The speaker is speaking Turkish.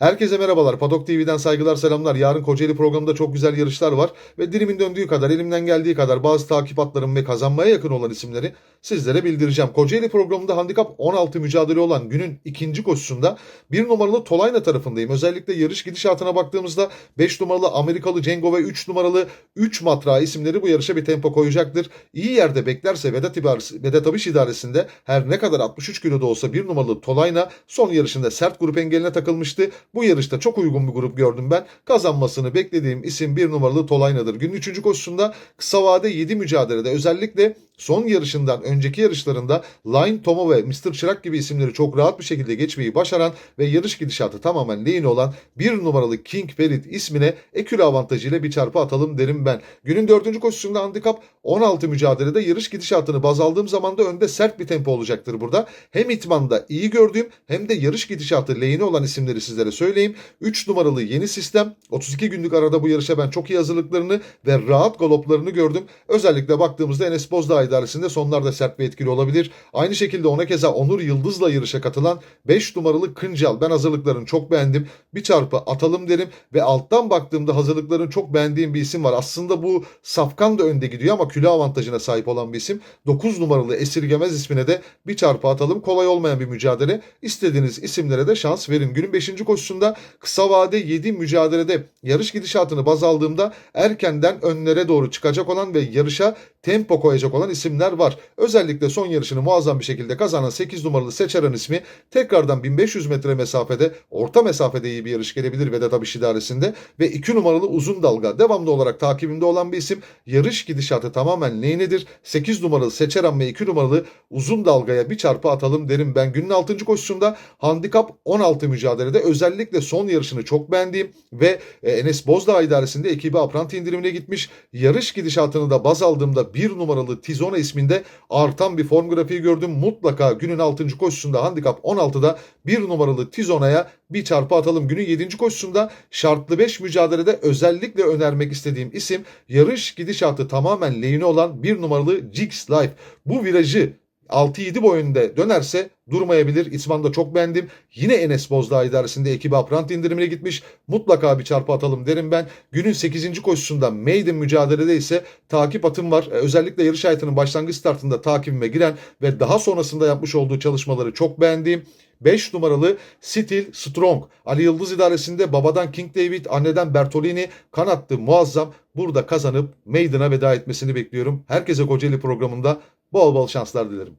Herkese merhabalar. Padok TV'den saygılar selamlar. Yarın Kocaeli programında çok güzel yarışlar var. Ve dilimin döndüğü kadar, elimden geldiği kadar bazı takip atlarım ve kazanmaya yakın olan isimleri sizlere bildireceğim. Kocaeli programında handikap 16 mücadele olan günün ikinci koşusunda bir numaralı Tolayna tarafındayım. Özellikle yarış gidişatına baktığımızda 5 numaralı Amerikalı Cengo ve 3 numaralı 3 Matra isimleri bu yarışa bir tempo koyacaktır. İyi yerde beklerse Vedat, İbaresi, Vedat Abiş idaresinde her ne kadar 63 kiloda olsa bir numaralı Tolayna son yarışında sert grup engeline takılmıştı. Bu yarışta çok uygun bir grup gördüm ben. Kazanmasını beklediğim isim bir numaralı Tolayna'dır. Günün 3. koşusunda kısa vade 7 mücadelede özellikle son yarışından önceki yarışlarında Line Tomo ve Mr. Çırak gibi isimleri çok rahat bir şekilde geçmeyi başaran ve yarış gidişatı tamamen lehine olan bir numaralı King Ferit ismine ekürü avantajıyla bir çarpı atalım derim ben. Günün 4. koşusunda handikap 16 mücadelede yarış gidişatını baz aldığım zaman da önde sert bir tempo olacaktır burada. Hem itmanda iyi gördüğüm hem de yarış gidişatı lehine olan isimleri sizlere söyleyeyim. 3 numaralı yeni sistem 32 günlük arada bu yarışa ben çok iyi hazırlıklarını ve rahat galoplarını gördüm. Özellikle baktığımızda Enes Bozdağ idaresinde sonlarda sert ve etkili olabilir. Aynı şekilde ona keza Onur Yıldız'la yarışa katılan 5 numaralı Kıncal. Ben hazırlıklarını çok beğendim. Bir çarpı atalım derim ve alttan baktığımda hazırlıklarını çok beğendiğim bir isim var. Aslında bu Safkan da önde gidiyor ama kilo avantajına sahip olan bir isim. 9 numaralı Esirgemez ismine de bir çarpı atalım. Kolay olmayan bir mücadele. İstediğiniz isimlere de şans verin. Günün 5. koşusunda kısa vade 7 mücadelede yarış gidişatını baz aldığımda erkenden önlere doğru çıkacak olan ve yarışa tempo koyacak olan isimler var. Özellikle son yarışını muazzam bir şekilde kazanan 8 numaralı Seçeren ismi tekrardan 1500 metre mesafede orta mesafede iyi bir yarış gelebilir Vedat Abiş idaresinde ve 2 numaralı uzun dalga devamlı olarak takibimde olan bir isim. Yarış gidişatı tamamen lehnedir. 8 numaralı Seçeren ve 2 numaralı uzun dalgaya bir çarpı atalım derim ben. Günün 6. koşusunda handikap 16 mücadelede özellikle son yarışını çok beğendiğim ve e, Enes Bozdağ idaresinde ekibi apranti indirimine gitmiş. Yarış gidişatını da baz aldığımda bir numaralı Tizona isminde artan bir form grafiği gördüm. Mutlaka günün 6. koşusunda handikap 16'da bir numaralı Tizona'ya bir çarpı atalım. Günün 7. koşusunda şartlı 5 mücadelede özellikle önermek istediğim isim yarış gidişatı tamamen lehine olan bir numaralı Jigs Life. Bu virajı 6-7 boyunda dönerse durmayabilir. İsman'ı da çok beğendim. Yine Enes Bozdağ idaresinde ekibi Aprant indirimine gitmiş. Mutlaka bir çarpı atalım derim ben. Günün 8. koşusunda Maiden mücadelede ise takip atım var. Ee, Özellikle yarış hayatının başlangıç startında takibime giren ve daha sonrasında yapmış olduğu çalışmaları çok beğendiğim 5 numaralı Stil Strong. Ali Yıldız idaresinde babadan King David, anneden Bertolini kanattı muazzam. Burada kazanıp Maiden'a veda etmesini bekliyorum. Herkese Kocaeli programında bol bol şanslar dilerim.